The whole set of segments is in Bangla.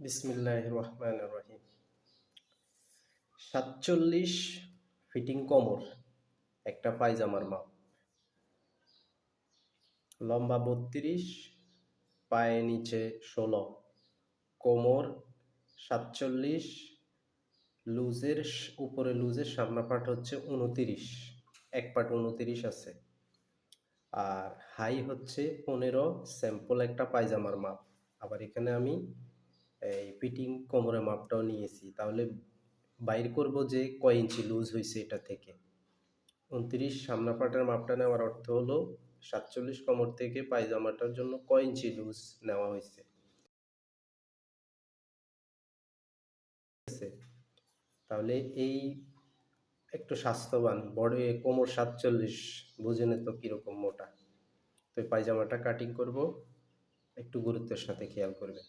বিসমিল্লাহ রহমান রহিম সাতচল্লিশ ফিটিং কোমর, একটা পায়জামার মাপ। লম্বা বত্রিশ, পায়ে নিচে ষোলো। কোমর সাতচল্লিশ, লুজের উপরে লুজের সামনা পাট হচ্ছে উনতিরিশ এক পাট উনতিরিশ আছে। আর হাই হচ্ছে পনেরো, স্যাম্পল একটা পায়জামার মাপ। আবার এখানে আমি এই ফিটিং কোমরের মাপটাও নিয়েছি। তাহলে বাইর করব যে কয় ইঞ্চি লুজ হয়েছে এটা থেকে। উনত্রিশ সামনা পাটের মাপটা নেওয়ার অর্থ হলো সাতচল্লিশ কোমর থেকে পায়জামাটার জন্য কয় ইঞ্চি লুজ নেওয়া হয়েছে তাহলে এই একটু স্বাস্থ্যবান, বড় কোমর সাতচল্লিশ বুঝেন তো কীরকম মোটা। তো পায়জামাটা কাটিং করব, একটু গুরুত্বের সাথে খেয়াল করবে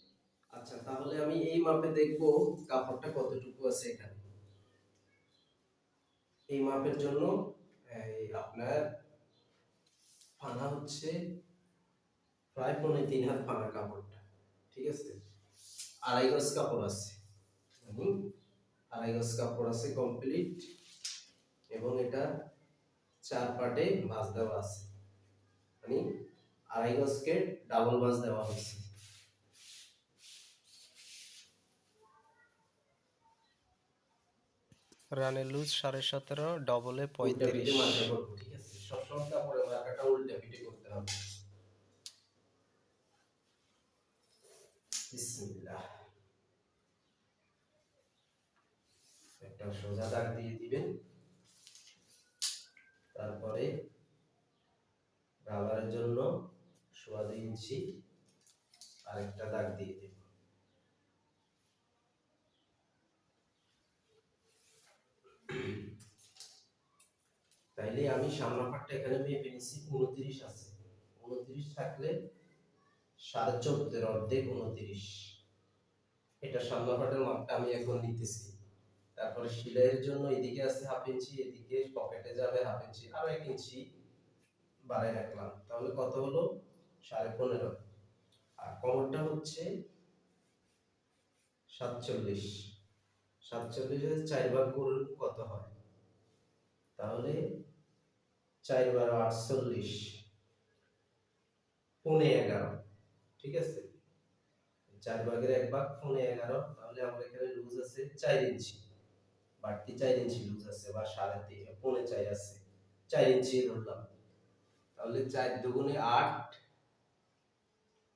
আচ্ছা তাহলে আমি এই মাপে দেখব কাপড়টা কতটুকু আছে এখানে। এই মাপের জন্য আপনার ফানা হচ্ছে প্রায় পৌনে তিন হাত ফানা কাপড়টা, ঠিক আছে? আড়াই গজ কাপড় আছে। আড়াই গজ কাপড় আছে কমপ্লিট, এবং এটা চার পাটে ভাঁজ দেওয়া আছে। মানে আড়াই গজকে ডাবল ভাঁজ দেওয়া হয়েছে। রানের লুজ সাড়ে সতেরো ডবলে পঁয়ত্রিশ। একটা সোজা দাগ দিয়ে দিবেন। তারপরে রাবারের জন্য সোয়া দুই ইঞ্চি আরেকটা দাগ দিয়ে দেব। তাইলে আমি সামনা পাটটা এখানে মেপে নিছি উনত্রিশ আছে। উনত্রিশ থাকলে সাড়ে চোদ্দের অর্ধেক উনত্রিশ। এটা সামনা পাটের মাপটা আমি এখন নিতেছি। তারপরে সেলাইয়ের জন্য এদিকে আছে হাফ ইঞ্চি, এদিকে পকেটে যাবে হাফ ইঞ্চি, আরও এক ইঞ্চি বাড়াই রাখলাম। তাহলে কত হলো? সাড়ে পনেরো। আর কোমরটা হচ্ছে সাতচল্লিশ। সাতচল্লিশ চার ভাগ করুন কত হয়? তাহলে চার বারো আটচল্লিশ, পৌনে এগারো, ঠিক আছে? চার ভাগের এক ভাগ, পৌনে এগারো, তাহলে আমার এখানে লুজ আছে চার ইঞ্চি। বাড়তি চার ইঞ্চি লুজ আছে বা সাড়ে তিন, পৌনে চার আছে, চার ইঞ্চি ধরলাম। তাহলে চার দুগুণে আট,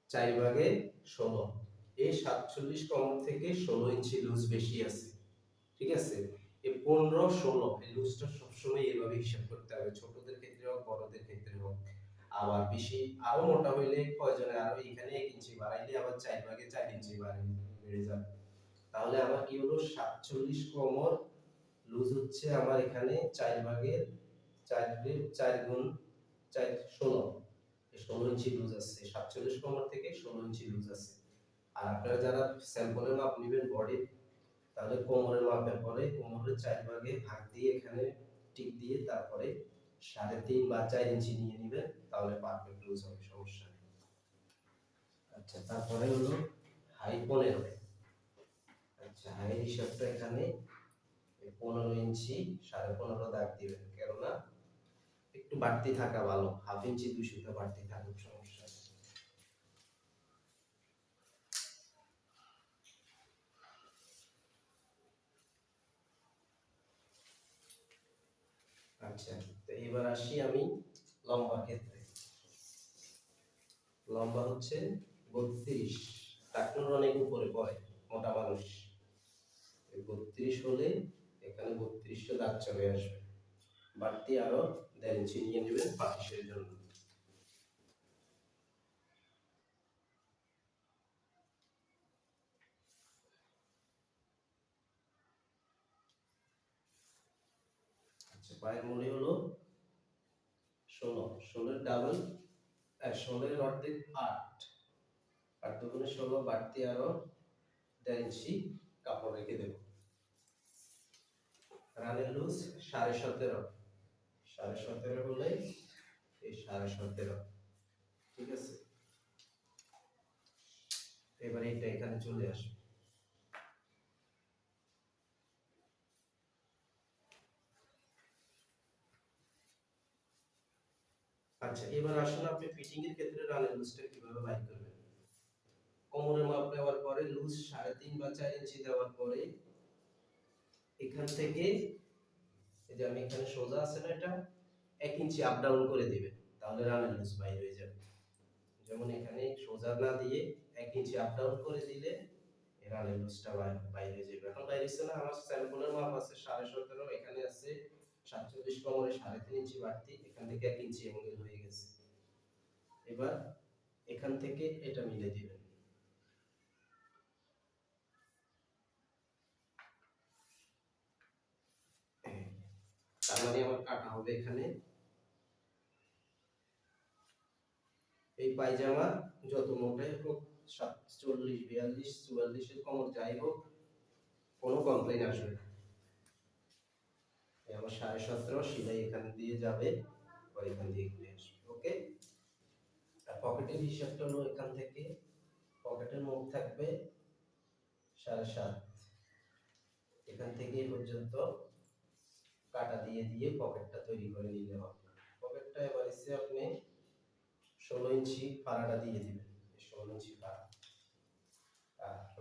চার ভাগে ষোলো। এই সাতচল্লিশ কম থেকে ষোলো ইঞ্চি লুজ বেশি আছে। ঠিক আছে? এই পনেরো, ষোলো, এই লুজটা সবসময় এভাবে হিসাব করতে হবে। ছোটদের ক্ষেত্রে হোক, বড়দের ক্ষেত্রে হোক, আবার বেশি আরও মোটা হইলে প্রয়োজনে আরও এখানে এক ইঞ্চি বাড়াইলে আবার চার ভাগে চার ইঞ্চি বাড়ে যাবে। তাহলে আমার কি হলো? সাতচল্লিশ কোমর লুজ হচ্ছে আমার এখানে চার ভাগের চার চার গুণ, চার, ষোলো। ষোলো ইঞ্চি লুজ আছে সাতচল্লিশ কোমর থেকে ষোলো ইঞ্চি লুজ আছে আর আপনারা যারা স্যাম্পলের মাপ নেবেন বডির তাহলে কোমরের মাপের পরে কোমরের চার ভাগে ভাগ দিয়ে এখানে টিক দিয়ে তারপরে সাড়ে তিন বা চার ইঞ্চি নিয়ে নিবেন তাহলে পারফেক্ট লুজ হবে, সমস্যা নেই। আচ্ছা তারপরে হলো হাই পনেরো। আচ্ছা হাই হিসাবটা এখানে পনেরো ইঞ্চি সাড়ে পনেরো দাগ দিবেন, কেননা একটু বাড়তি থাকা ভালো, হাফ ইঞ্চি দুই বাড়তি থাকুক সমস্যা নেই আচ্ছা তো এবার আসি আমি লম্বা ক্ষেত্রে। লম্বা হচ্ছে বত্রিশ টাকনুর অনেক উপরে পড়ে, মোটা মানুষ। বত্রিশ হলে এখানে বত্রিশটা দাগ চলে আসবে। বাড়তি আরও দেন চিনিয়ে নেবেন পাটিসের জন্য আচ্ছা পায়ের মুড়ি হলো ষোলো। ষোলোর ডাবল ষোলোর অর্ধেক আট। আট দুগুণে ষোলো বাড়তি আরও দেড় ইঞ্চি কাপড় রেখে দেব। রানের লুজ সাড়ে সতেরো। সাড়ে সতেরো হলে এই সাড়ে সতেরো। ঠিক আছে? এবার এটা এখানে চলে আসবে। আচ্ছা এবার আসুন আপনি ফিটিং এর ক্ষেত্রে রানের লুজটা কীভাবে বাইর করবেন? কোমরের মাপ দেওয়ার পরে লুজ সাড়ে তিন বা চার ইঞ্চি দেওয়ার পরে এখান থেকে, এই যে আমি এখানে সোজা আছে না এটা, এক ইঞ্চি আপ ডাউন করে দিবেন, তাহলে রানের লুজ বাইর হয়ে যাবে। যেমন এখানে সোজা না দিয়ে এক ইঞ্চি আপ ডাউন করে দিলে রানের লুজটা বাইরে হয়ে যাবে। এখন বাইরে না, আমার স্যাম্পলের মাপ আছে সাড়ে সতেরো, এখানে আছে সাতচল্লিশ কোমরে সাড়ে তিন ইঞ্চি বাড়তি, এখান থেকে এক ইঞ্চি অ্যাঙ্গেল হয়ে গেছে। এবার এখান থেকে এটা মিলে দিবেন। তার মানে আমার কাটা হবে এখানে। এই পায়জামা যত মোটাই হোক চল্লিশ বিয়াল্লিশ, চুয়াল্লিশের কমর যাই হোক, কোনো কমপ্লেন আসবে না। এই সাড়ে সতেরো, সেলাই এখান দিয়ে যাবে এখান দিয়ে ঘুরে আসবে, ওকে? আর পকেটের হিসাবটা হলো এখান থেকে পকেটের মুখ থাকবে সাড়ে সাত। এখান থেকে পর্যন্ত কাটা দিয়ে দিয়ে পকেটটা তৈরি করে নিলে হবে। পকেটটা এবার এসে আপনি ষোলো ইঞ্চি ফাড়াটা দিয়ে দিবেন ষোলো ইঞ্চি ফাড়া।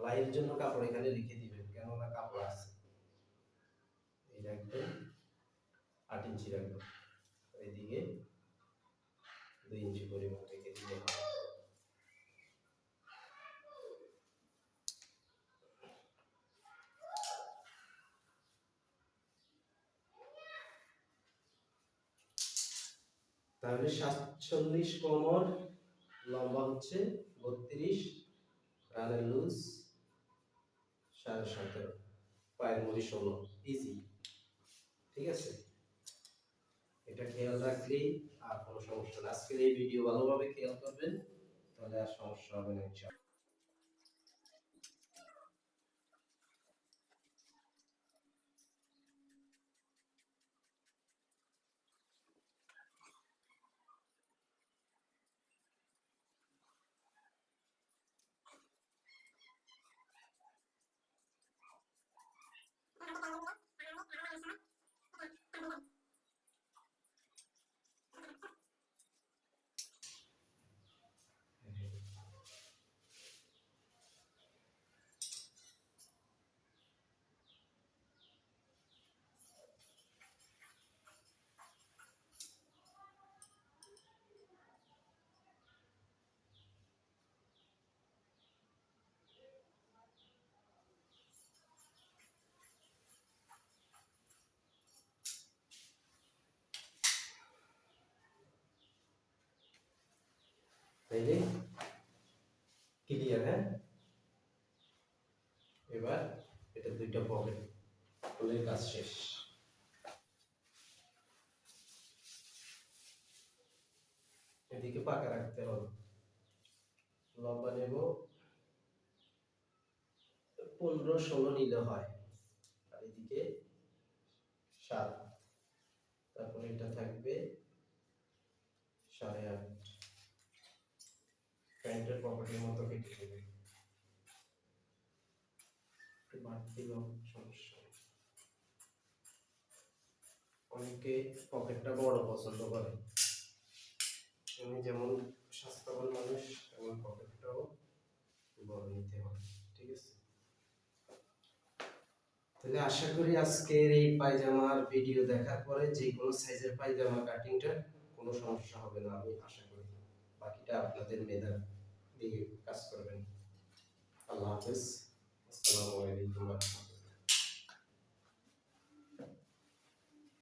লাইয়ের জন্য কাপড় এখানে রেখে দিবেন, কেননা কাপড় আছে। এই রাখবেন আট ইঞ্চি রাখব। এদিকে দুই ইঞ্চি পরিমাণ রেখে দিলে হবে। তাহলে সাতচল্লিশ কোমর, লম্বা হচ্ছে বত্রিশ, রানের লুজ সাড়ে সতেরো, পায়ের মুড়ি ষোলো ইজি ঠিক আছে? এটা খেয়াল রাখলেই আর কোনো সমস্যা না। আজকের এই ভিডিও ভালোভাবে খেয়াল করবেন, তাহলে আর সমস্যা হবে না তাইলে ক্লিয়ার হ্যাঁ এবার এটা দুইটা পকেট ফুলের কাজ শেষ। এদিকে পাকা রাখতে হবে। লম্বা নেব। পনেরো ষোলো নিলে হয়। আর এদিকে সাত। তারপরে এটা থাকবে সাড়ে আট। প্যান্টের পকেটের মতো কেটে সমস্যা অনেকে পকেটটা বড় পছন্দ করে। আমি যেমন স্বাস্থ্যবান মানুষ তেমন পকেটটাও বড় নিতে হবে, ঠিক আছে? তাহলে আশা করি আজকের এই পায়জামার ভিডিও দেখার পরে যে কোনো সাইজের পায়জামা কাটিংটা কোনো সমস্যা হবে না, আমি আশা করি। বাকিটা আপনাদের মেধার দিয়ে কাজ করবেন। আল্লাহ হাফেজ। আসসালামু আলাইকুম